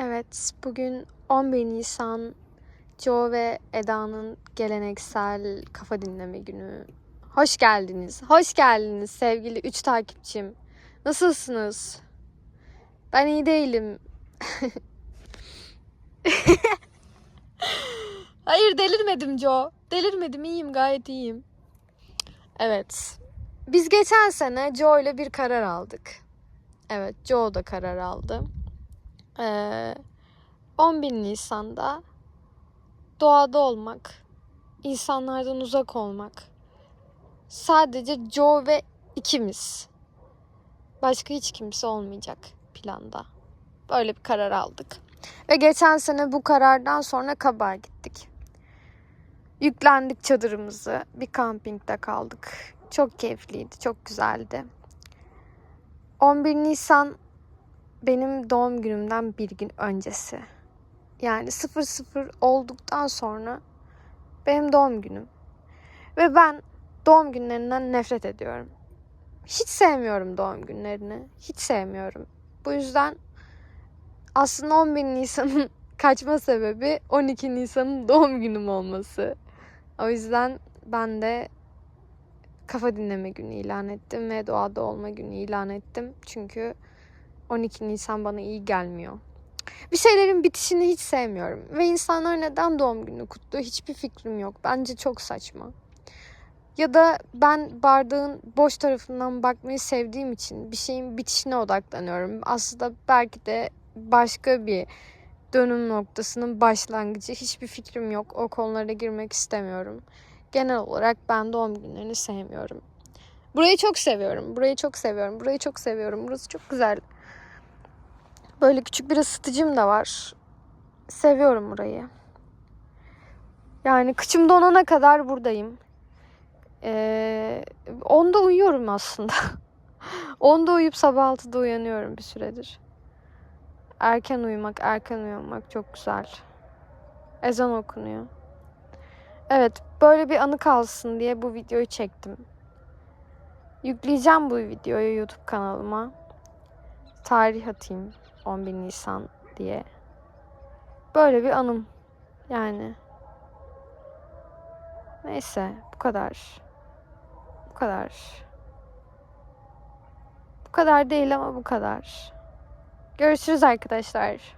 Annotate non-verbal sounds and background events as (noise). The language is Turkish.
Evet, bugün 11 Nisan Joe ve Eda'nın geleneksel kafa dinleme günü. Hoş geldiniz. Hoş geldiniz sevgili 3 takipçim. Nasılsınız? Ben iyi değilim. (laughs) Hayır delirmedim Joe. Delirmedim iyiyim gayet iyiyim. Evet. Biz geçen sene Joe ile bir karar aldık. Evet Joe da karar aldı. Ee, 11 Nisan'da doğada olmak, insanlardan uzak olmak. Sadece Joe ve ikimiz. Başka hiç kimse olmayacak planda. Böyle bir karar aldık. Ve geçen sene bu karardan sonra Kabak'a gittik. Yüklendik çadırımızı. Bir kampingde kaldık. Çok keyifliydi, çok güzeldi. 11 Nisan benim doğum günümden bir gün öncesi. Yani 00 olduktan sonra benim doğum günüm. Ve ben doğum günlerinden nefret ediyorum. Hiç sevmiyorum doğum günlerini. Hiç sevmiyorum. Bu yüzden aslında 11 Nisan'ın (laughs) kaçma sebebi 12 Nisan'ın doğum günüm olması. O yüzden ben de kafa dinleme günü ilan ettim ve doğada olma günü ilan ettim. Çünkü 12 Nisan bana iyi gelmiyor. Bir şeylerin bitişini hiç sevmiyorum. Ve insanlar neden doğum günü kutluyor hiçbir fikrim yok. Bence çok saçma. Ya da ben bardağın boş tarafından bakmayı sevdiğim için bir şeyin bitişine odaklanıyorum. Aslında belki de başka bir dönüm noktasının başlangıcı. Hiçbir fikrim yok. O konulara girmek istemiyorum. Genel olarak ben doğum günlerini sevmiyorum. Burayı çok seviyorum. Burayı çok seviyorum. Burayı çok seviyorum. Burası çok güzel. Böyle küçük bir ısıtıcım da var. Seviyorum burayı. Yani kıçım donana kadar buradayım. Ee, onda uyuyorum aslında. (laughs) onda uyuyup sabah 6'da uyanıyorum bir süredir. Erken uyumak, erken uyanmak çok güzel. Ezan okunuyor. Evet, böyle bir anı kalsın diye bu videoyu çektim. Yükleyeceğim bu videoyu YouTube kanalıma. Tarih atayım 11 Nisan diye. Böyle bir anım. Yani. Neyse, bu kadar. Bu kadar. Bu kadar değil ama bu kadar. Görüşürüz arkadaşlar.